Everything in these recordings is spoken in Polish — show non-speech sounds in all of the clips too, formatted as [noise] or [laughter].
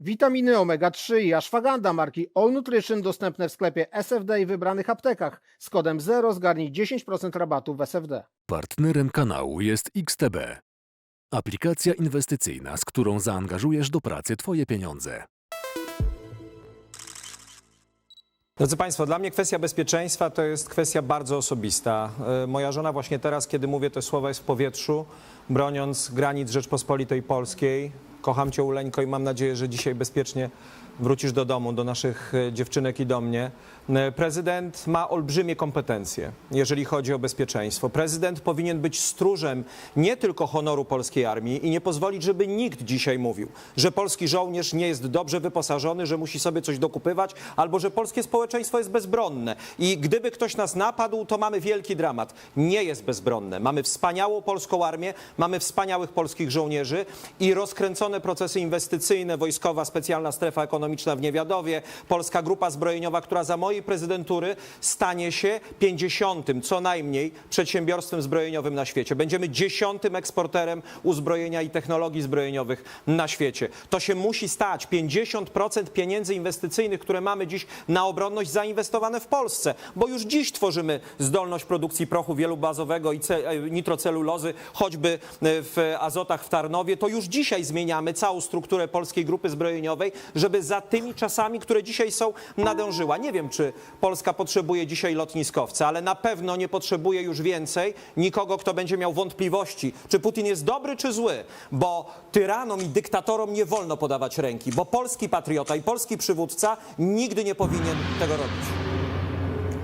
Witaminy omega-3 i ashwagandha marki All Nutrition dostępne w sklepie SFD i wybranych aptekach. Z kodem 0 zgarnij 10% rabatu w SFD. Partnerem kanału jest XTB. Aplikacja inwestycyjna, z którą zaangażujesz do pracy Twoje pieniądze. Drodzy Państwo, dla mnie kwestia bezpieczeństwa to jest kwestia bardzo osobista. E, Moja żona właśnie teraz, kiedy mówię te słowa, jest w powietrzu, broniąc granic Rzeczpospolitej Polskiej. Kocham Cię, Uleńko, i mam nadzieję, że dzisiaj bezpiecznie wrócisz do domu, do naszych e, dziewczynek i do mnie. E, Prezydent ma olbrzymie kompetencje, jeżeli chodzi o bezpieczeństwo. Prezydent powinien być stróżem nie tylko honoru polskiej armii i nie pozwolić, żeby nikt dzisiaj mówił, że polski żołnierz nie jest dobrze wyposażony, że musi sobie coś dokupywać, albo że polskie społeczeństwo jest bezbronne. I gdyby ktoś nas napadł, to mamy wielki dramat. Nie jest bezbronne. Mamy wspaniałą polską armię, mamy wspaniałych polskich żołnierzy i rozkręcone procesy inwestycyjne, wojskowa specjalna strefa ekonomiczna w Niewiadowie, polska grupa zbrojeniowa, która za prezydentury stanie się 50. co najmniej przedsiębiorstwem zbrojeniowym na świecie. Będziemy dziesiątym eksporterem uzbrojenia i technologii zbrojeniowych na świecie. To się musi stać. 50% pieniędzy inwestycyjnych, które mamy dziś na obronność, zainwestowane w Polsce, bo już dziś tworzymy zdolność produkcji prochu wielobazowego i e, nitrocelulozy, choćby e, w azotach w Tarnowie. To już dzisiaj zmieniamy całą strukturę polskiej grupy zbrojeniowej, żeby za tymi czasami, które dzisiaj są, nadążyła. Nie wiem, czy Polska potrzebuje dzisiaj lotniskowca, ale na pewno nie potrzebuje już więcej nikogo, kto będzie miał wątpliwości, czy Putin jest dobry, czy zły, bo tyranom i dyktatorom nie wolno podawać ręki, bo polski patriota i polski przywódca nigdy nie powinien tego robić.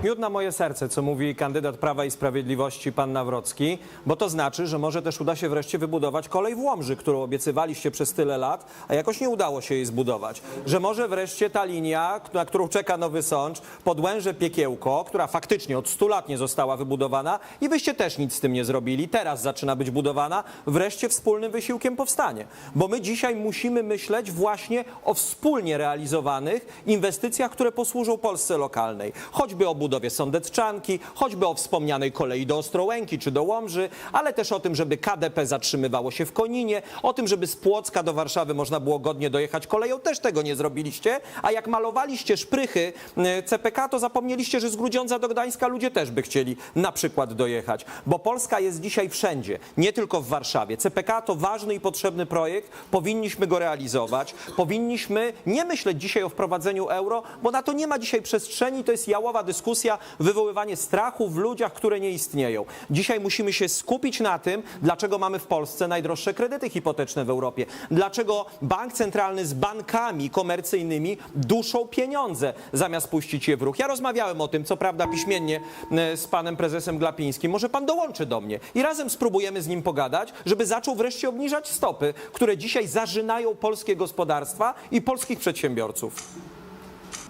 Miód na moje serce, co mówi kandydat Prawa i Sprawiedliwości, pan Nawrocki, bo to znaczy, że może też uda się wreszcie wybudować kolej w Łomży, którą obiecywaliście przez tyle lat, a jakoś nie udało się jej zbudować. Że może wreszcie ta linia, na którą czeka Nowy Sącz, Podłęże Piekiełko, która faktycznie od 100 lat nie została wybudowana i wyście też nic z tym nie zrobili, teraz zaczyna być budowana, wreszcie wspólnym wysiłkiem powstanie. Bo my dzisiaj musimy myśleć właśnie o wspólnie realizowanych inwestycjach, które posłużą Polsce lokalnej. Choćby o budowie Sądecczanki, choćby o wspomnianej kolei do Ostrołęki czy do Łomży, ale też o tym, żeby KDP zatrzymywało się w Koninie, o tym, żeby z Płocka do Warszawy można było godnie dojechać koleją. Też tego nie zrobiliście. A jak malowaliście szprychy e, CPK, to zapomnieliście, że z Grudziądza do Gdańska ludzie też by chcieli na przykład dojechać. Bo Polska jest dzisiaj wszędzie, nie tylko w Warszawie. CPK to ważny i potrzebny projekt. Powinniśmy go realizować. Powinniśmy nie myśleć dzisiaj o wprowadzeniu euro, bo na to nie ma dzisiaj przestrzeni. To jest jałowa dyskusja, wywoływanie strachu w ludziach, które nie istnieją. Dzisiaj musimy się skupić na tym, dlaczego mamy w Polsce najdroższe kredyty hipoteczne w Europie. Dlaczego bank centralny z bankami komercyjnymi duszą pieniądze, zamiast puścić je w ruch. Ja rozmawiałem o tym, co prawda piśmiennie e, z panem prezesem Glapińskim. Może pan dołączy do mnie i razem spróbujemy z nim pogadać, żeby zaczął wreszcie obniżać stopy, które dzisiaj zarzynają polskie gospodarstwa i polskich przedsiębiorców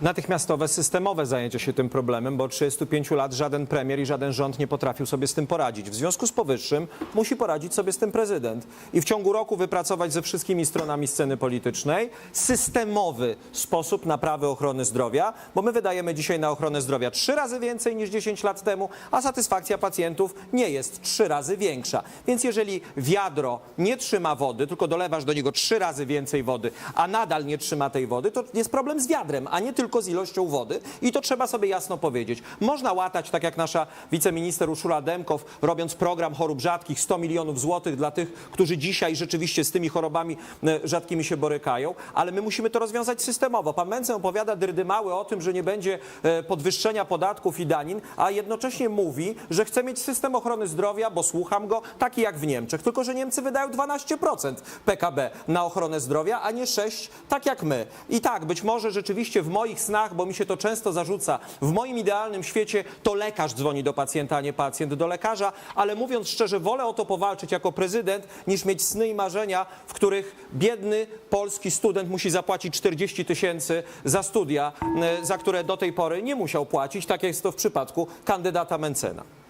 natychmiastowe, systemowe zajęcie się tym problemem, bo od 35 lat żaden premier i żaden rząd nie potrafił sobie z tym poradzić. W związku z powyższym musi poradzić sobie z tym prezydent i w ciągu roku wypracować ze wszystkimi stronami sceny politycznej systemowy sposób naprawy ochrony zdrowia, bo my wydajemy dzisiaj na ochronę zdrowia trzy razy więcej niż 10 lat temu, a satysfakcja pacjentów nie jest trzy razy większa. Więc jeżeli wiadro nie trzyma wody, tylko dolewasz do niego trzy razy więcej wody, a nadal nie trzyma tej wody, to jest problem z wiadrem, a nie tylko z ilością wody. I to trzeba sobie jasno powiedzieć. Można łatać, tak jak nasza wiceminister Urszula Demkow, robiąc program chorób rzadkich, 100 milionów złotych dla tych, którzy dzisiaj rzeczywiście z tymi chorobami e, rzadkimi się borykają, ale my musimy to rozwiązać systemowo. Pan Mencen opowiada dyrdymały o tym, że nie będzie e, podwyższenia podatków i danin, a jednocześnie mówi, że chce mieć system ochrony zdrowia, bo słucham go, taki jak w Niemczech. Tylko, że Niemcy wydają 12% PKB na ochronę zdrowia, a nie 6%, tak jak my. I tak, być może rzeczywiście w moich snach, bo mi się to często zarzuca, w moim idealnym świecie to lekarz dzwoni do pacjenta, a nie pacjent do lekarza, ale mówiąc szczerze, wolę o to powalczyć jako prezydent, niż mieć sny i marzenia, w których biedny polski student musi zapłacić 40 tysięcy za studia, e, za które do tej pory nie musiał płacić, tak jak jest to w przypadku kandydata Mencena.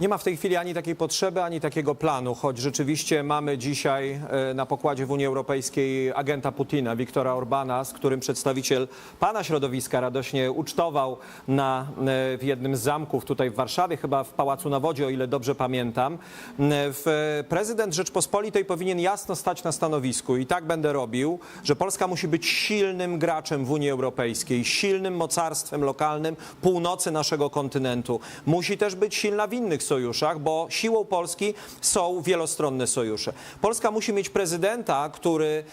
Nie ma w tej chwili ani takiej potrzeby, ani takiego planu, choć rzeczywiście mamy dzisiaj e, na pokładzie w Unii Europejskiej agenta Putina, Wiktora Orbana, z którym przedstawiciel pana środowiska radośnie ucztował na, e, w jednym z zamków tutaj w Warszawie, chyba w Pałacu na Wodzie, o ile dobrze pamiętam. E, prezydent Rzeczpospolitej powinien jasno stać na stanowisku i tak będę robił, że Polska musi być silnym graczem w Unii Europejskiej, silnym mocarstwem lokalnym północy naszego kontynentu. Musi też być silna w innych sojuszach, bo siłą Polski są wielostronne sojusze. Polska musi mieć prezydenta, który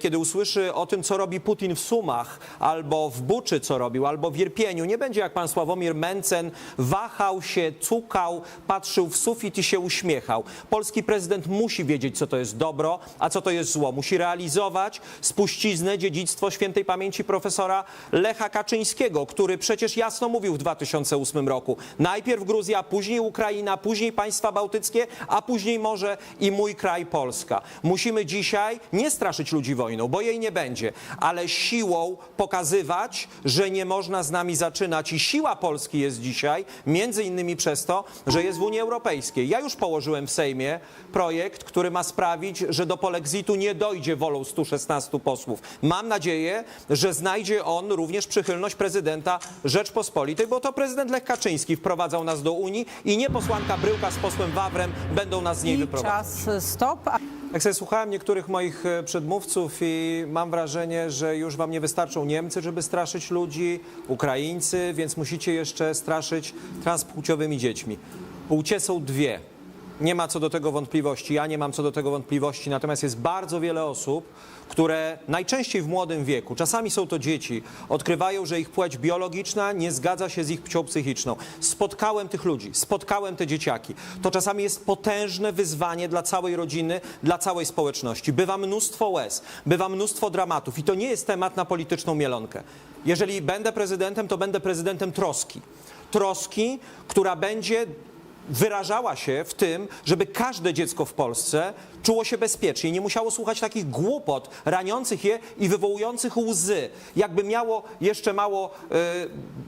kiedy usłyszy o tym, co robi Putin w Sumach, albo w Buczy, co robił, albo w Irpieniu, nie będzie jak pan Sławomir Mencen, wahał się, cukał, patrzył w sufit i się uśmiechał. Polski prezydent musi wiedzieć, co to jest dobro, a co to jest zło. Musi realizować spuściznę, dziedzictwo świętej pamięci profesora Lecha Kaczyńskiego, który przecież jasno mówił w 2008 roku. Najpierw Gruzja, później Ukraina, później państwa bałtyckie, a później może i mój kraj Polska. Musimy dzisiaj nie straszyć ludzi wojną, bo jej nie będzie, ale siłą pokazywać, że nie można z nami zaczynać. I siła Polski jest dzisiaj między innymi przez to, że jest w Unii Europejskiej. Ja już położyłem w Sejmie projekt, który ma sprawić, że do polexitu nie dojdzie wolą 116 posłów. Mam nadzieję, że znajdzie on również przychylność prezydenta Rzeczpospolitej, bo to prezydent Lech Kaczyński wprowadzał nas do Unii i nie posłanka Bryłka z posłem Wawrem będą nas z niej I wyprowadzać. czas stop. Jak sobie słuchałem niektórych moich e, przedmówców i mam wrażenie, że już wam nie wystarczą Niemcy, żeby straszyć ludzi, Ukraińcy, więc musicie jeszcze straszyć transpłciowymi dziećmi. Płcie są dwie. Nie ma co do tego wątpliwości, ja nie mam co do tego wątpliwości, natomiast jest bardzo wiele osób, które najczęściej w młodym wieku, czasami są to dzieci, odkrywają, że ich płeć biologiczna nie zgadza się z ich płcią psychiczną. Spotkałem tych ludzi, spotkałem te dzieciaki. To czasami jest potężne wyzwanie dla całej rodziny, dla całej społeczności. Bywa mnóstwo łez, bywa mnóstwo dramatów i to nie jest temat na polityczną mielonkę. Jeżeli będę prezydentem, to będę prezydentem troski. Troski, która będzie wyrażała się w tym, żeby każde dziecko w Polsce czuło się bezpiecznie, nie musiało słuchać takich głupot raniących je i wywołujących łzy. Jakby miało jeszcze mało e,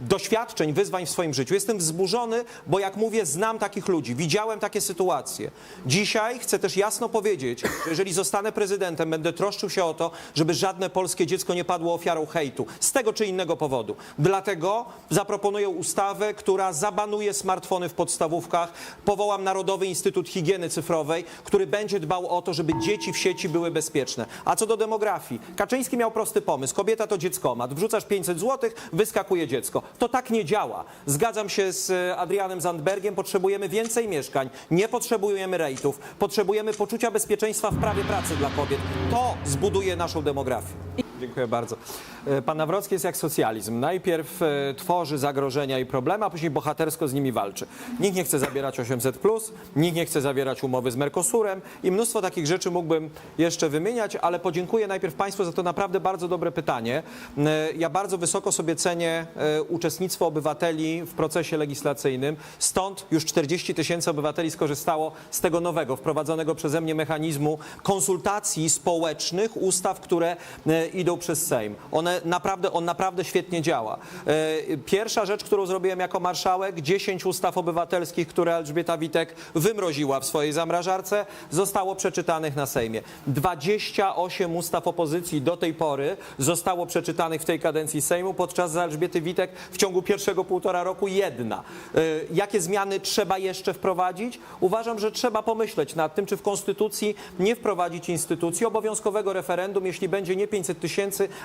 doświadczeń, wyzwań w swoim życiu. Jestem wzburzony, bo jak mówię, znam takich ludzi, widziałem takie sytuacje. Dzisiaj chcę też jasno powiedzieć, że jeżeli zostanę prezydentem, będę troszczył się o to, żeby żadne polskie dziecko nie padło ofiarą hejtu z tego czy innego powodu. Dlatego zaproponuję ustawę, która zabanuje smartfony w podstawówkach. Powołam Narodowy Instytut Higieny Cyfrowej, który będzie dbał o to, żeby dzieci w sieci były bezpieczne. A co do demografii, Kaczyński miał prosty pomysł. Kobieta to dzieckomat. Wrzucasz 500 zł, wyskakuje dziecko. To tak nie działa. Zgadzam się z e, Adrianem Zandbergiem. Potrzebujemy więcej mieszkań. Nie potrzebujemy rejtów. Potrzebujemy poczucia bezpieczeństwa w prawie pracy dla kobiet. To zbuduje naszą demografię. Dziękuję bardzo. E, Pan Nawrocki jest jak socjalizm. Najpierw e, tworzy zagrożenia i problemy, a później bohatersko z nimi walczy. Nikt nie chce zabierać 800+, nikt nie chce zawierać umowy z Mercosurem i mnóstwo takich rzeczy mógłbym jeszcze wymieniać, ale podziękuję najpierw Państwu za to naprawdę bardzo dobre pytanie. E, Ja bardzo wysoko sobie cenię uczestnictwo obywateli w procesie legislacyjnym. Stąd już 40 tysięcy obywateli skorzystało z tego nowego, wprowadzonego przeze mnie mechanizmu konsultacji społecznych ustaw, które idą przez Sejm. One naprawdę, on naprawdę świetnie działa. E, Pierwsza rzecz, którą zrobiłem jako marszałek, 10 ustaw obywatelskich, które Elżbieta Witek wymroziła w swojej zamrażarce, zostało przeczytanych na Sejmie. 28 ustaw opozycji do tej pory zostało przeczytanych w tej kadencji Sejmu, podczas za Elżbiety Witek w ciągu pierwszego półtora roku jedna. E, Jakie zmiany trzeba jeszcze wprowadzić? Uważam, że trzeba pomyśleć nad tym, czy w Konstytucji nie wprowadzić instytucji obowiązkowego referendum, jeśli będzie nie 500 tysięcy,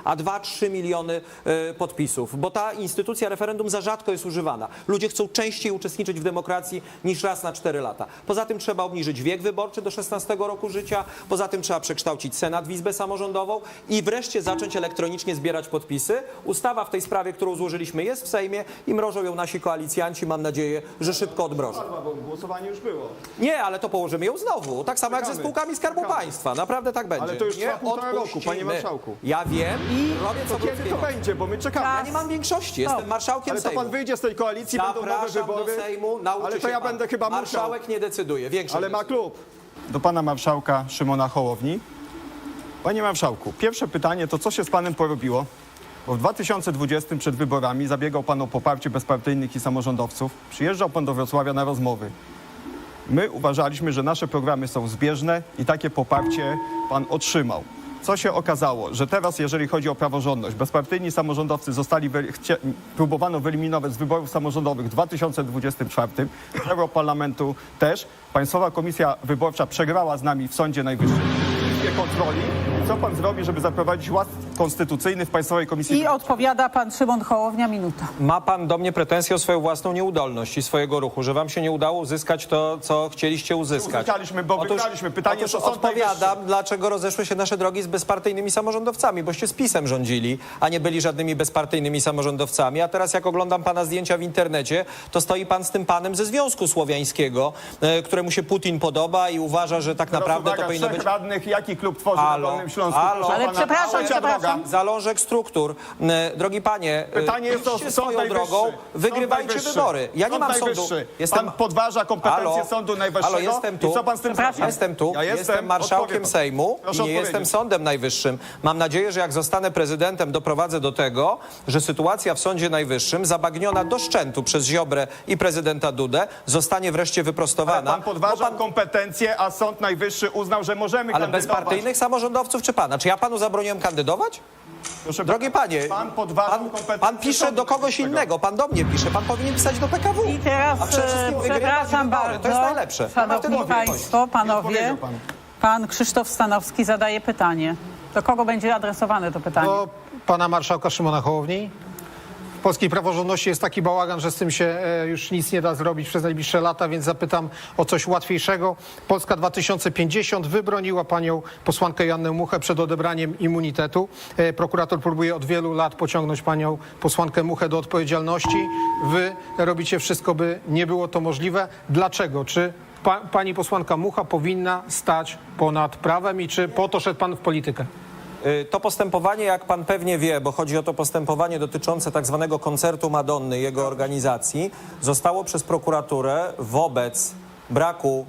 a 2-3 miliony e, podpisów, bo ta instytucja referendum za rzadko jest używana. Ludzie chcą częściej uczestniczyć w demokracji niż raz na 4 lata. Poza tym trzeba obniżyć wiek wyborczy do 16 roku życia, poza tym trzeba przekształcić Senat w Izbę Samorządową i wreszcie zacząć elektronicznie zbierać podpisy. Ustawa w tej sprawie, którą złożyliśmy jest w Sejmie i mrożą ją nasi koalicjanci. Mam nadzieję, że szybko odmrożą. głosowanie już było. Nie, ale to położymy ją znowu. Tak samo jak ze spółkami Skarbu Czekamy. Państwa. Naprawdę tak będzie. Ale to już nie trwa półtora roku, panie marszałku. Ja wiem i robię co To kiedy to będzie, bo my czekamy. Ja nie mam większości, jestem marszałkiem Ale to Sejmu. pan wyjdzie z tej koalicji, będą nowe Zapraszam do wybory. Sejmu, nauczy ale to się ja pan. będę chyba musiał. Marszałek nie decyduje, większość Ale ma decyduje. klub. Do pana marszałka Szymona Hołowni. Panie marszałku, pierwsze pytanie to co się z panem porobiło? Bo w 2020 przed wyborami zabiegał pan o poparcie bezpartyjnych i samorządowców. Przyjeżdżał pan do Wrocławia na rozmowy. My uważaliśmy, że nasze programy są zbieżne i takie poparcie pan otrzymał. Co się okazało, że teraz, jeżeli chodzi o praworządność, bezpartyjni samorządowcy zostali, wy, chcia, próbowano wyeliminować z wyborów samorządowych w 2024, z Europarlamentu też. Państwowa Komisja Wyborcza przegrała z nami w Sądzie Najwyższym kontroli. Co pan zrobi, żeby zaprowadzić ład konstytucyjny w Państwowej Komisji I odpowiada pan Szymon Hołownia, minuta. Ma pan do mnie pretensje o swoją własną nieudolność i swojego ruchu, że wam się nie udało uzyskać to, co chcieliście uzyskać. Uzyskaliśmy, bo wygraliśmy. Pytanie, otóż Sąd odpowiadam, dlaczego rozeszły się nasze drogi z bezpartyjnymi samorządowcami, boście z PiSem rządzili, a nie byli żadnymi bezpartyjnymi samorządowcami. A teraz jak oglądam pana zdjęcia w internecie, to stoi pan z tym panem ze Związku Słowiańskiego, e, któremu się Putin podoba i uważa, że tak Teraz naprawdę uwaga, to powinno trzech być... radnych, jaki klub tworzy Halo, na Dolnym Śląsku? halo. Proszę Ale pana, przepraszam, trzecia przepraszam. droga. Zalążek struktur. E, Drogi panie, e, Pytanie jest o idźcie Sąd swoją Najwyższy. drogą, Sąd wygrywajcie Najwyższy. wybory. Ja nie Sąd mam sądu. Najwyższy. Jestem... Pan podważa kompetencje Halo? Sądu Najwyższego. Halo, jestem tu. I co pan z tym Przepraszam. zrobi? Jestem tu, Ja jestem, marszałkiem odpowie pan. Sejmu Proszę i nie jestem. Sądem Najwyższym. Mam nadzieję, że jak zostanę prezydentem, doprowadzę do tego, że sytuacja w Sądzie Najwyższym, zabagniona do szczętu przez Ziobrę i prezydenta Dudę, zostanie wreszcie Ale wyprostowana. pan podważa bo pan- kompetencje, a Sąd Najwyższy uznał, że możemy ale kandydować. Bezpartyjnych samorządowców czy pana? Czy ja panu zabroniłem kandydować? Proszę Drogi panie, pan pan, pan pisze do kogoś innego, pan do mnie pisze, pan powinien pisać do PKW. I teraz, A przede wszystkim e, przepraszam bardzo, To jest najlepsze. Szanowni państwo, panowie, pan. pan Krzysztof Stanowski zadaje pytanie. Do kogo będzie adresowane to pytanie? Do pana marszałka Szymona Hołowni. Polskiej praworządności jest taki bałagan, że z tym się e, już nic nie da zrobić przez najbliższe lata, więc zapytam o coś łatwiejszego. Polska 2050 wybroniła panią posłankę Joannę Muchę przed odebraniem immunitetu. E, Prokurator próbuje od wielu lat pociągnąć panią posłankę Muchę do odpowiedzialności. Wy robicie wszystko, by nie było to możliwe. Dlaczego? Czy pa, pani posłanka Mucha powinna stać ponad prawem i czy po to szedł pan w politykę? Y, To postępowanie, jak pan pewnie wie, bo chodzi o to postępowanie dotyczące tak zwanego koncertu Madonny, jego organizacji, zostało przez prokuraturę wobec braku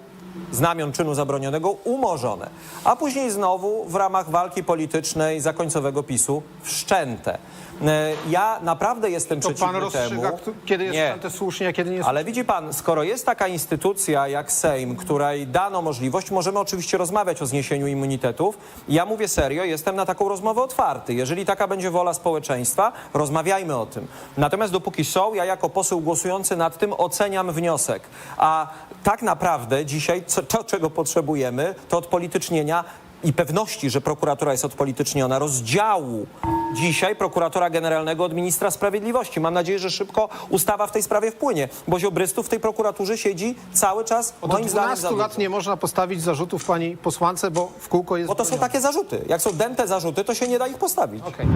znamion czynu zabronionego umorzone, a później znowu w ramach walki politycznej zakońcowego PiSu wszczęte. Y, Ja naprawdę jestem To przeciwny pan rozstrzyga, temu. kiedy jest Nie. słusznie, a kiedy nie jest Ale widzi pan, skoro jest taka instytucja jak Sejm, której dano możliwość, możemy oczywiście rozmawiać o zniesieniu immunitetów. Ja mówię serio, jestem na taką rozmowę otwarty. Jeżeli taka będzie wola społeczeństwa, rozmawiajmy o tym. Natomiast dopóki są, ja jako poseł głosujący nad tym oceniam wniosek. A tak naprawdę dzisiaj to, czego potrzebujemy, to odpolitycznienia i pewności, że prokuratura jest odpolityczniona, rozdziału dzisiaj prokuratora generalnego od ministra sprawiedliwości. Mam nadzieję, że szybko ustawa w tej sprawie wpłynie, bo ziobrystów w tej prokuraturze siedzi cały czas, Od moim zdaniem, 12 za lat dużo. nie można postawić zarzutów pani posłance, bo w kółko jest... Bo to są bronione. takie zarzuty. Jak są dęte zarzuty, to się nie da ich postawić. Okej.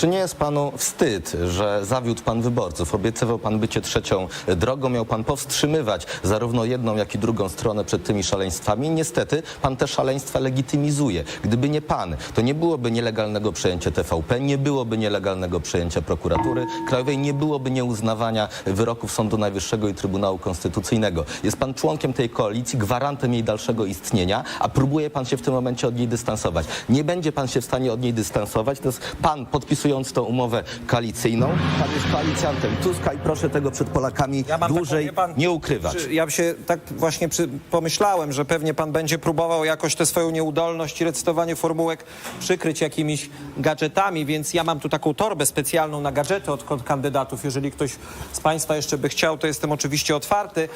Czy nie jest panu wstyd, że zawiódł pan wyborców? Obiecywał pan bycie trzecią drogą, miał pan powstrzymywać zarówno jedną, jak i drugą stronę przed tymi szaleństwami. Niestety pan te szaleństwa legitymizuje. Gdyby nie pan, to nie byłoby nielegalnego przejęcia TVP, nie byłoby nielegalnego przejęcia prokuratury krajowej, nie byłoby nieuznawania wyroków Sądu Najwyższego i Trybunału Konstytucyjnego. Jest pan członkiem tej koalicji, gwarantem jej dalszego istnienia, a próbuje pan się w tym momencie od niej dystansować. Nie będzie pan się w stanie od niej dystansować. To jest pan podpisując tą umowę koalicyjną. Pan jest koalicjantem Tuska i proszę tego przed Polakami Ja mam dłużej taką, wie pan, nie ukrywać. Przy, ja się tak właśnie przy, pomyślałem, że pewnie pan będzie próbował jakoś tę swoją nieudolność i recytowanie formułek przykryć jakimiś gadżetami, więc ja mam tu taką torbę specjalną na gadżety od kon- kandydatów. Jeżeli ktoś z państwa jeszcze by chciał, to jestem oczywiście otwarty. E,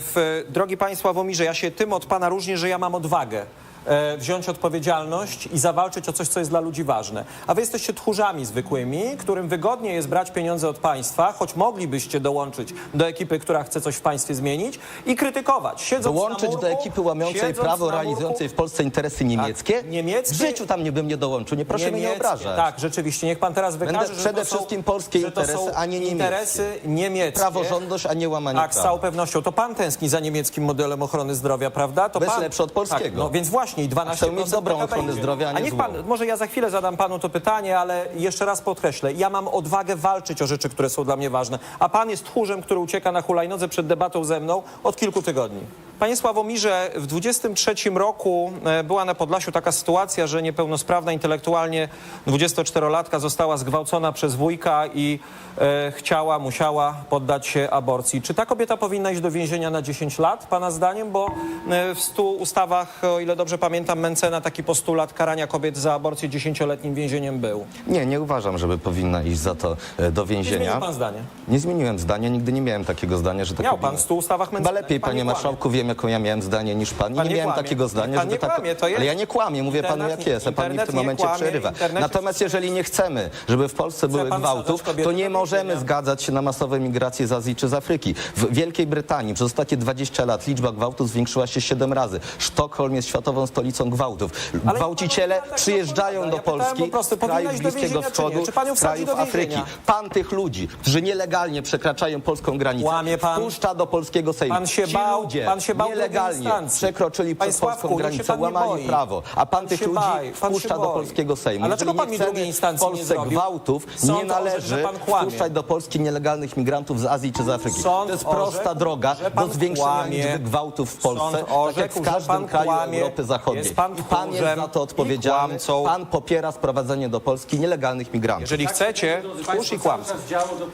w, drogi państwo Sławomirze, ja się tym od pana różnię, że ja mam odwagę. E, wziąć odpowiedzialność i zawalczyć o coś, co jest dla ludzi ważne. A wy jesteście tchórzami zwykłymi, którym wygodnie jest brać pieniądze od państwa, choć moglibyście dołączyć do ekipy, która chce coś w państwie zmienić i krytykować. Siedząc Dołączyć murku, do ekipy łamiącej prawo, realizującej w Polsce interesy niemieckie? niemieckie- W życiu tam nie bym nie dołączył. Nie proszę mnie nie obrażać. Tak, rzeczywiście. Niech pan teraz wykaże, Będę że przede to są, wszystkim polskie interesy, a nie niemieckie. interesy niemieckie. Praworządność, a nie łamanie Tak, z prawa. całą pewnością. To pan tęskni za niemieckim modelem ochrony zdrowia, prawda? To Bez pan... lepszy od polskiego. Tak, no więc właśnie i 12% A chcę mieć dobrą PKB ochronę idzie. zdrowia, a nie niech złą. pan, może ja za chwilę zadam panu to pytanie, ale jeszcze raz podkreślę. Ja mam odwagę walczyć o rzeczy, które są dla mnie ważne. A pan jest tchórzem, który ucieka na hulajnodze przed debatą ze mną od kilku tygodni. Panie Sławomirze, w 23 roku e, była na Podlasiu taka sytuacja, że niepełnosprawna intelektualnie 24-latka została zgwałcona przez wujka i e, chciała, musiała poddać się aborcji. Czy ta kobieta powinna iść do więzienia na 10 lat, pana zdaniem? Bo e, w 100 ustawach, o ile dobrze pamiętam, Mencena taki postulat karania kobiet za aborcję 10-letnim więzieniem był. Nie, nie uważam, żeby powinna iść za to e, do Nie więzienia. zmienił pan zdanie. Nie zmieniłem zdania, nigdy nie miałem takiego zdania, że to Miał pan w 100 ustawach Mencena. lepiej, Pan panie nie kłamie. marszałku, wiem, jaką ja miałem zdanie niż pan. I Pan nie nie miałem kłamie. takiego zdania, Pan żeby nie tak... kłamie, to jest- Ale ja nie kłamię, mówię panu Internet jak nie- jest, a pan mi w tym momencie kłamie, przerywa. Natomiast jeżeli nie chcemy, żeby w Polsce były gwałtów, to nie możemy zgadzać się na masowe migracje z Azji czy z Afryki. W Wielkiej Brytanii przez ostatnie 20 lat liczba gwałtów zwiększyła się 7 razy. Sztokholm jest światową stolicą gwałtów. Ale Gwałciciele panu przyjeżdżają do Polski z krajów Bliskiego? Wschodu, z krajów Afryki. Pan tych ludzi, którzy nielegalnie przekraczają polską granicę, wpuszcza do polskiego Sejmu. Pan się bał- ludzie pan się bał drugiej nielegalnie instancji. przekroczyli Panie przez polską Sławku, niech się granicę, pan nie łamali boi. prawo, a pan Pan tych się ludzi boi, pan się wpuszcza do boi. polskiego Sejmu. Ale dlaczego Jeżeli pan nie mi chcemy drugiej w instancji nie Polsce zrobił? gwałtów, Sąd nie orzekł, należy pan kłamie. wpuszczać do Polski nielegalnych migrantów z Azji czy z Afryki. Sąd to jest orzekł, prosta droga że pan do zwiększenia kłamie. liczby gwałtów w Polsce, Sąd tak jak orzekł, w że każdym pan kraju kłamie. Europy Zachodniej. Jest pan I pan jest tchórzem za to i odpowiedzialny. kłamcą. Pan popiera sprowadzenie do Polski nielegalnych migrantów. Jeżeli chcecie, tchórz i kłamca.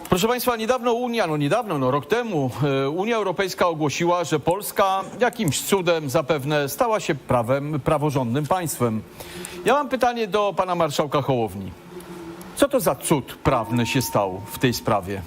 Proszę Państwa, niedawno Unia, no niedawno, no rok temu, e, Unia Europejska ogłosiła, że Polska jakimś cudem zapewne stała się prawem, praworządnym państwem. Ja mam pytanie do pana marszałka Hołowni. Co to za cud prawny się stał w tej sprawie?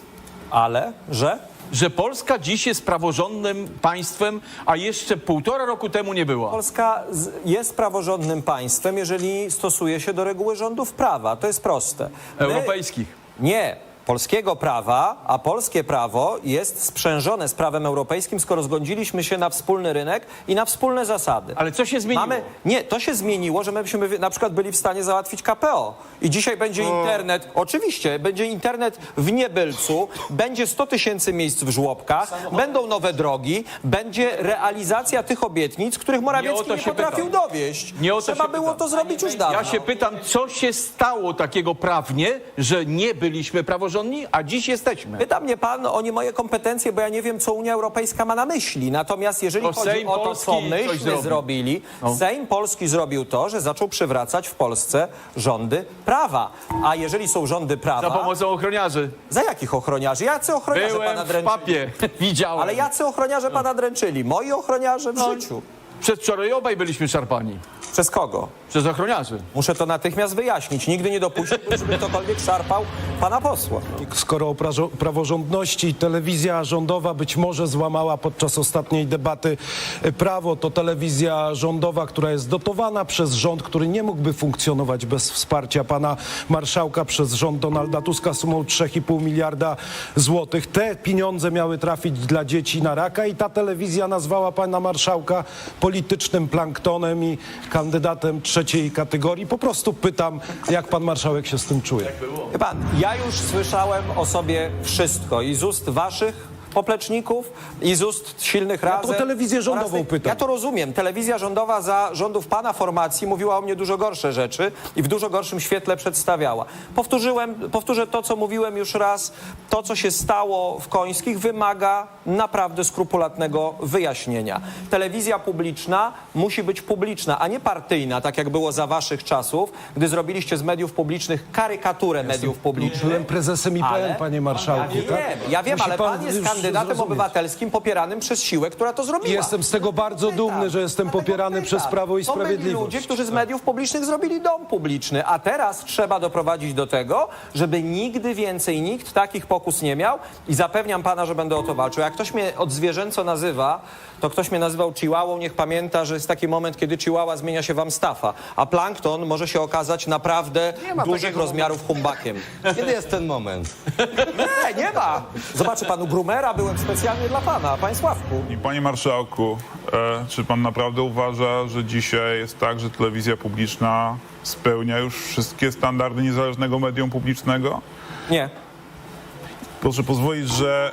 Ale, że? Że Polska dziś jest praworządnym państwem, a jeszcze półtora roku temu nie była. Polska z- jest praworządnym państwem, jeżeli stosuje się do reguły rządów prawa. To jest proste. My- Europejskich. Nie. Polskiego prawa, a polskie prawo jest sprzężone z prawem europejskim, skoro zgodziliśmy się na wspólny rynek i na wspólne zasady. Ale co się zmieniło? Mamy, nie, to się zmieniło, że my byśmy wy- na przykład byli w stanie załatwić KPO. I dzisiaj będzie internet, oczywiście, będzie internet w Niebylcu, będzie 100 tysięcy miejsc w żłobkach, będą nowe drogi, będzie realizacja tych obietnic, których Morawiecki Nie o nie, potrafił pytam. dowieść. Nie o to Trzeba było pytam. to zrobić już dawno. Ja się pytam, co się stało takiego prawnie, że nie byliśmy praworządni, a dziś jesteśmy. Pyta mnie pan o nie moje kompetencje, bo ja nie wiem, co Unia Europejska ma na myśli. Natomiast jeżeli To chodzi Sejm o to, Polski co myśmy zrobili, No. Sejm Polski zrobił to, że zaczął przywracać w Polsce rządy prawa. A jeżeli są rządy prawa, Za pomocą ochroniarzy. za jakich ochroniarzy? Jacy ochroniarze pana Byłem w dręczyli? papie, [laughs] widziałem. Ale jacy ochroniarze pana dręczyli? Moi ochroniarze w No. życiu. Przedwczoraj obaj byliśmy szarpani. Przez kogo? Przez ochroniarzy. Muszę to natychmiast wyjaśnić. Nigdy nie dopuściłbym, żeby [laughs] ktokolwiek szarpał pana posła. Skoro o prażo- praworządności telewizja rządowa być może złamała podczas ostatniej debaty e, prawo, to telewizja rządowa, która jest dotowana przez rząd, który nie mógłby funkcjonować bez wsparcia pana marszałka przez rząd Donalda Tuska sumą 3,5 miliarda złotych. Te pieniądze miały trafić dla dzieci na raka i ta telewizja nazwała pana marszałka politycznym planktonem i kandydatem trzeciej kategorii. Po prostu pytam, jak pan marszałek się z tym czuje. Pan, ja już słyszałem o sobie wszystko i z ust waszych popleczników i z ust silnych Ja to razem. telewizję rządową tych- pytam. Ja to rozumiem. Telewizja rządowa za rządów pana formacji mówiła o mnie dużo gorsze rzeczy i w dużo gorszym świetle przedstawiała. Powtórzyłem, powtórzę to, co mówiłem już raz. To, co się stało w Końskich wymaga naprawdę skrupulatnego wyjaśnienia. Telewizja publiczna musi być publiczna, a nie partyjna, tak jak było za waszych czasów, gdy zrobiliście z mediów publicznych karykaturę mediów publicznych. Byłem prezesem IPN, Ale- panie marszałku. Ja tak? wiem, ja wiem, Musi ale pan jest już kandydatem zrozumieć. obywatelskim popieranym przez siłę, która to zrobiła. Jestem z tego bardzo dumny, że jestem Dlatego popierany pytam. przez Prawo i To byli Sprawiedliwość. ludzie, którzy z mediów publicznych zrobili dom publiczny, a teraz trzeba doprowadzić do tego, żeby nigdy więcej nikt takich pokus nie miał i zapewniam pana, że będę o to walczył. Jak ktoś mnie od zwierzęco nazywa, to ktoś mnie nazywał chihuahą, niech pamięta, że jest taki moment, kiedy chihuahua zmienia się w amstafa, a plankton może się okazać naprawdę dużych rozmiarów humbakiem. Kiedy jest ten moment? Nie, nie ma. Zobaczy panu Brumera, byłem specjalnie dla pana, panie Sławku. I panie marszałku, e, czy pan naprawdę uważa, że dzisiaj jest tak, że telewizja publiczna spełnia już wszystkie standardy niezależnego medium publicznego? Nie. Proszę pozwolić, że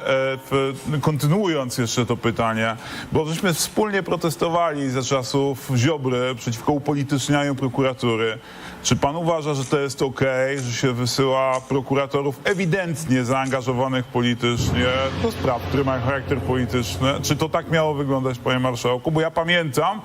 e, kontynuując jeszcze to pytanie, bo żeśmy wspólnie protestowali za czasów Ziobry przeciwko upolitycznianiu prokuratury. Czy pan uważa, że to jest okej, że się wysyła prokuratorów ewidentnie zaangażowanych politycznie do spraw, które mają charakter polityczny? Czy to tak miało wyglądać, panie marszałku? Bo ja pamiętam,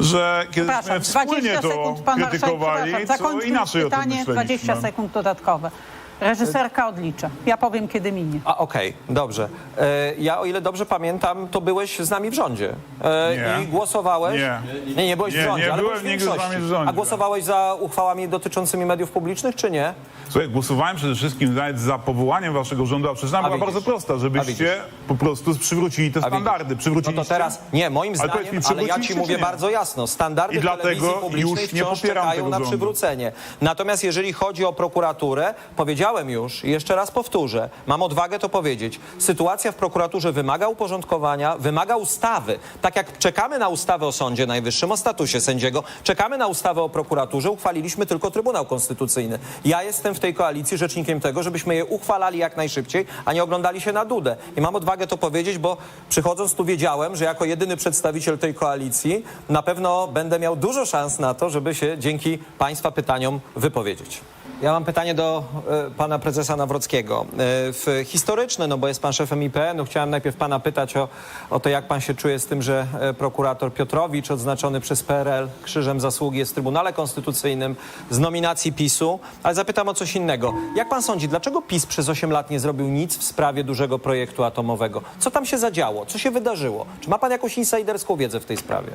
że kiedyśmy wspólnie 20 to sekund, pan krytykowali, co inaczej o tym pytanie, myśleliśmy. 20 sekund dodatkowe. Reżyserka odlicza. Ja powiem, kiedy minie. A okej, dobrze. E, ja o ile dobrze pamiętam, to byłeś z nami w rządzie. E, Nie. I głosowałeś. Nie. nie, nie byłeś Nie, w rządzie, nie ale byłem byłeś w nigdy z większości. wami w rządzie. A głosowałeś za uchwałami dotyczącymi mediów publicznych, czy nie? Słuchaj, głosowałem przede wszystkim nawet za powołaniem waszego rządu, a przyczyna A była widzisz. bardzo prosta, żebyście widzisz. po prostu przywrócili te A widzisz. standardy. No Przywróciliście. to teraz, nie, moim Ale zdaniem, powiedz mi, ale ja ci przywróciliście, mówię czy nie? bardzo jasno, standardy I dlatego telewizji publicznej już nie wciąż popieram czekają tego na rządu. przywrócenie. Natomiast jeżeli chodzi o prokuraturę, powiedziałem już i jeszcze raz powtórzę, mam odwagę to powiedzieć, sytuacja w prokuraturze wymaga uporządkowania, wymaga ustawy. Tak jak czekamy na ustawę o Sądzie Najwyższym, o statusie sędziego, czekamy na ustawę o prokuraturze, uchwaliliśmy tylko Trybunał Konstytucyjny. Ja jestem w tej koalicji rzecznikiem tego, żebyśmy je uchwalali jak najszybciej, a nie oglądali się na dudę. I mam odwagę to powiedzieć, bo przychodząc tu wiedziałem, że jako jedyny przedstawiciel tej koalicji na pewno będę miał dużo szans na to, żeby się dzięki Państwa pytaniom wypowiedzieć. Ja mam pytanie do e, pana prezesa Nawrockiego. W, historyczne, no bo jest pan szefem IPN-u, chciałem najpierw pana pytać o, o to, jak pan się czuje z tym, że e, prokurator Piotrowicz, odznaczony przez PRL Krzyżem Zasługi, jest w Trybunale Konstytucyjnym z nominacji PiSu, ale zapytam o coś innego. Jak pan sądzi, dlaczego PiS przez 8 lat nie zrobił nic w sprawie dużego projektu atomowego? Co tam się zadziało? Co się wydarzyło? Czy ma pan jakąś insajderską wiedzę w tej sprawie?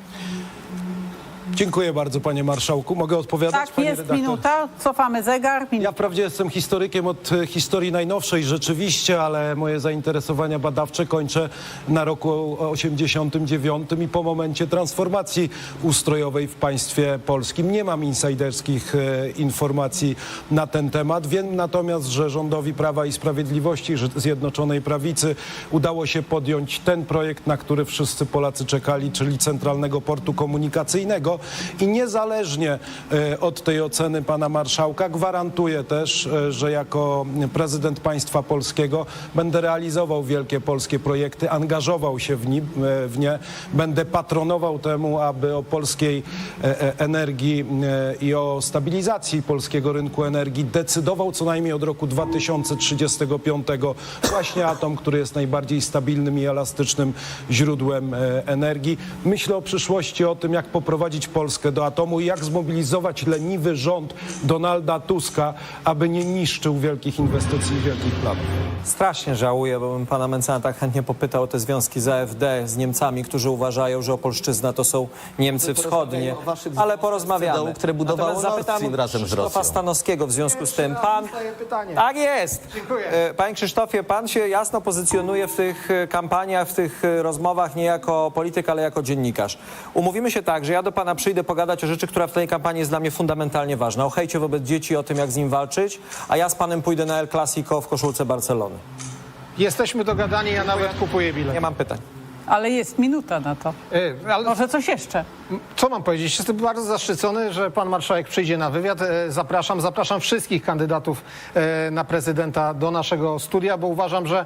Dziękuję bardzo, panie marszałku. Mogę odpowiadać, Tak, panie jest redaktor? minuta, cofamy zegar. Min- Ja wprawdzie jestem historykiem od e, historii najnowszej rzeczywiście, ale moje zainteresowania badawcze kończę na roku 89 i po momencie transformacji ustrojowej w państwie polskim. Nie mam insajderskich e, informacji na ten temat. Wiem natomiast, że rządowi Prawa i Sprawiedliwości, Zjednoczonej Prawicy udało się podjąć ten projekt, na który wszyscy Polacy czekali, czyli Centralnego Portu Komunikacyjnego i niezależnie e, od tej oceny pana marszałka gwarantuję też, e, że jako prezydent państwa polskiego będę realizował wielkie polskie projekty, angażował się w, nim, e, w nie, będę patronował temu, aby o polskiej e, energii i o stabilizacji polskiego rynku energii decydował co najmniej od roku 2035 właśnie atom, który jest najbardziej stabilnym i elastycznym źródłem energii. Myślę o przyszłości, o tym, jak poprowadzić Polskę do atomu i jak zmobilizować leniwy rząd Donalda Tuska, aby nie niszczył wielkich inwestycji i wielkich planów. Strasznie żałuję, bo bym pana Mencena tak chętnie popytał o te związki z AfD, z Niemcami, którzy uważają, że Opolszczyzna to są Niemcy wschodnie. Ale porozmawiamy. Które budowało zapytam razem z Krzysztofa Rosją. Stanowskiego w związku z tym. Pan... Tak jest. Dziękuję. E, Panie Krzysztofie, pan się jasno pozycjonuje w tych e, kampaniach, w tych e, rozmowach nie jako polityk, ale jako dziennikarz. Umówimy się tak, że ja do pana przyjdę pogadać o rzeczy, która w tej kampanii jest dla mnie fundamentalnie ważna. O hejcie wobec dzieci, o tym, jak z nim walczyć, a ja z panem pójdę na El Clasico w koszulce Barcelony. Jesteśmy dogadani, ja nawet kupuję bilet. Nie mam pytań. Ale jest minuta na to. E, Ale Może coś jeszcze? co mam powiedzieć? Jestem bardzo zaszczycony, że pan marszałek przyjdzie na wywiad. E, Zapraszam, zapraszam wszystkich kandydatów e, na prezydenta do naszego studia, bo uważam, że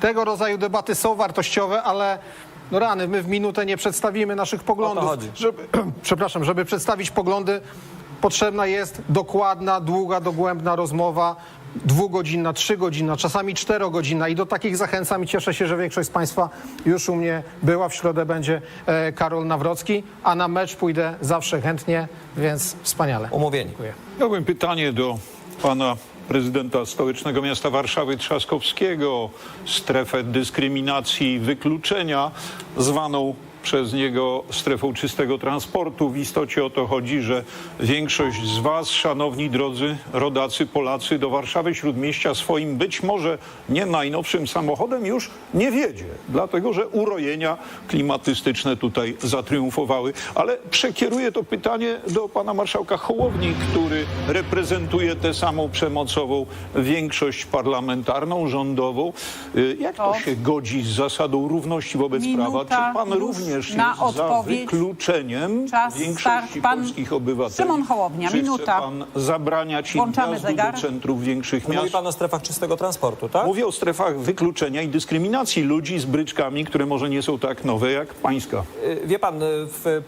tego rodzaju debaty są wartościowe, ale no rany, my w minutę nie przedstawimy naszych poglądów. Żeby, [clears throat] przepraszam, żeby przedstawić poglądy, potrzebna jest dokładna, długa, dogłębna rozmowa. Dwugodzinna, trzygodzinna, czasami czterogodzinna i do takich zachęcam i cieszę się, że większość z Państwa już u mnie była. W środę będzie e, Karol Nawrocki, a na mecz pójdę zawsze chętnie, więc wspaniale. Umówieni. Miałbym pytanie do pana prezydenta stołecznego miasta Warszawy Trzaskowskiego. Strefę dyskryminacji i wykluczenia, zwaną przez niego strefą czystego transportu. W istocie o to chodzi, że większość z was, szanowni drodzy rodacy Polacy, do Warszawy Śródmieścia swoim być może nie najnowszym samochodem już nie wiedzie, dlatego że urojenia klimatystyczne tutaj zatriumfowały. Ale przekieruję to pytanie do pana marszałka Hołowni, który reprezentuje tę samą przemocową większość parlamentarną, rządową. Y, Jak to się godzi z zasadą równości wobec Minuta prawa? Czy pan również również na jest odpowiedź. za wykluczeniem Czas, większości. Pan polskich obywateli. Szymon Hołownia, Czy minuta. chce pan zabraniać im Włączamy wjazdu zegar. do centrów większych Mówi miast? pan o strefach czystego transportu, tak? Mówię o strefach wykluczenia i dyskryminacji ludzi z bryczkami, które może nie są tak nowe jak pańska. Y, Wie pan, y,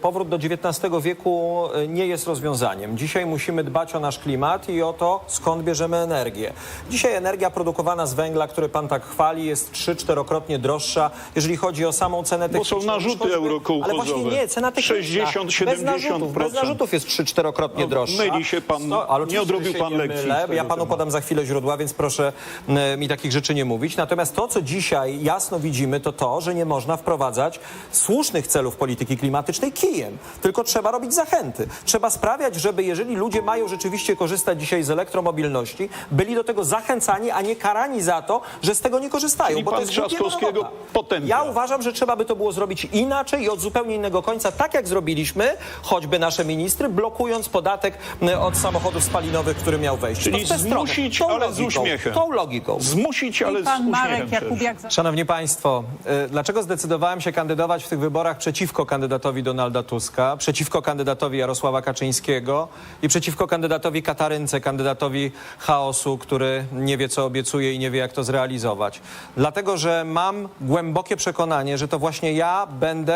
powrót do XIX wieku y, nie jest rozwiązaniem. Dzisiaj musimy dbać o nasz klimat i o to, skąd bierzemy energię. Dzisiaj energia produkowana z węgla, który pan tak chwali, jest trzy, czterokrotnie droższa, jeżeli chodzi o samą cenę Bo są techniczną. narzuty Choćby- eurokołchozowe. Ale właśnie nie, cena techniczna. 60, Bez narzutów, bez 70%. narzutów jest trzy, czterokrotnie No, droższa. myli się pan, ale nie odrobił pan nie lekcji Ja panu podam za chwilę źródła, więc proszę y, mi takich rzeczy nie mówić. Natomiast to, co dzisiaj jasno widzimy, to to, że nie można wprowadzać słusznych celów polityki klimatycznej kijem. Tylko trzeba robić zachęty. Trzeba sprawiać, żeby jeżeli ludzie mają rzeczywiście korzystać dzisiaj z elektromobilności, byli do tego zachęcani, a nie karani za to, że z tego nie korzystają. Czyli bo to pan jest głupia Trzaskowskiego potępia. Ja uważam, że trzeba by to było zrobić inaczej i od zupełnie innego końca, tak jak zrobiliśmy, choćby nasze ministry, blokując podatek od samochodów spalinowych, który miał wejść. Czyli To zmusić, Tą ale z logiką, uśmiechem. Tą logiką. Zmusić, ale I z pan uśmiechem. Marek. Jakubiak. za- Szanowni Państwo, y, dlaczego zdecydowałem się kandydować w tych wyborach przeciwko kandydatowi Donalda Tuska, przeciwko kandydatowi Jarosława Kaczyńskiego i przeciwko kandydatowi Katarynce, kandydatowi chaosu, który nie wie, co obiecuje i nie wie, jak to zrealizować? Dlatego, że mam głębokie przekonanie, że to właśnie ja będę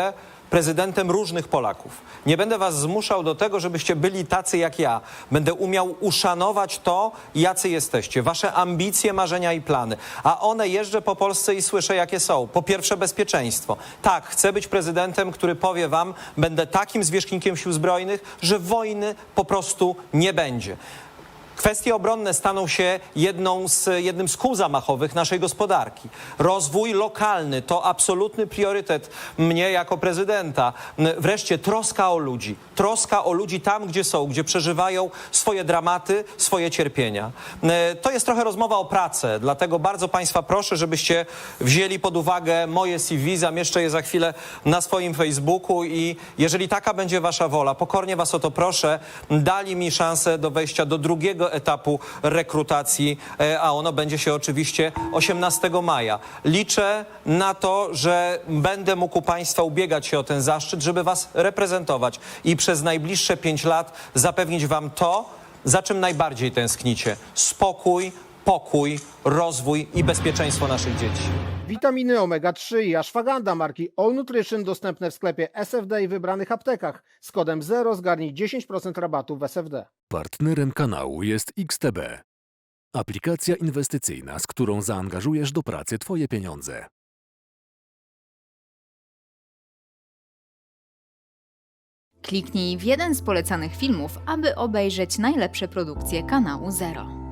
prezydentem różnych Polaków. Nie będę was zmuszał do tego, żebyście byli tacy jak ja. Będę umiał uszanować to, jacy jesteście, wasze ambicje, marzenia i plany. A one jeżdżę po Polsce i słyszę, jakie są. Po pierwsze, bezpieczeństwo. Tak, chcę być prezydentem, który powie wam, będę takim zwierzchnikiem sił zbrojnych, że wojny po prostu nie będzie. Kwestie obronne staną się jedną z, jednym z kół zamachowych naszej gospodarki. Rozwój lokalny to absolutny priorytet mnie jako prezydenta. Wreszcie troska o ludzi. Troska o ludzi tam, gdzie są, gdzie przeżywają swoje dramaty, swoje cierpienia. To jest trochę rozmowa o pracę, dlatego bardzo Państwa proszę, żebyście wzięli pod uwagę moje CV, zamieszczę je za chwilę na swoim Facebooku i jeżeli taka będzie Wasza wola, pokornie Was o to proszę, dali mi szansę do wejścia do drugiego etapu rekrutacji, e, a ono będzie się oczywiście 18 maja. Liczę na to, że będę mógł Państwa ubiegać się o ten zaszczyt, żeby Was reprezentować i przez najbliższe pięć lat zapewnić Wam to, za czym najbardziej tęsknicie. Spokój, pokój, rozwój i bezpieczeństwo naszych dzieci. Witaminy omega-3 i ashwagandha marki All Nutrition dostępne w sklepie SFD i wybranych aptekach. Z kodem 0 zgarnij 10% rabatu w SFD. Partnerem kanału jest XTB. Aplikacja inwestycyjna, z którą zaangażujesz do pracy Twoje pieniądze. Kliknij w jeden z polecanych filmów, aby obejrzeć najlepsze produkcje kanału Zero.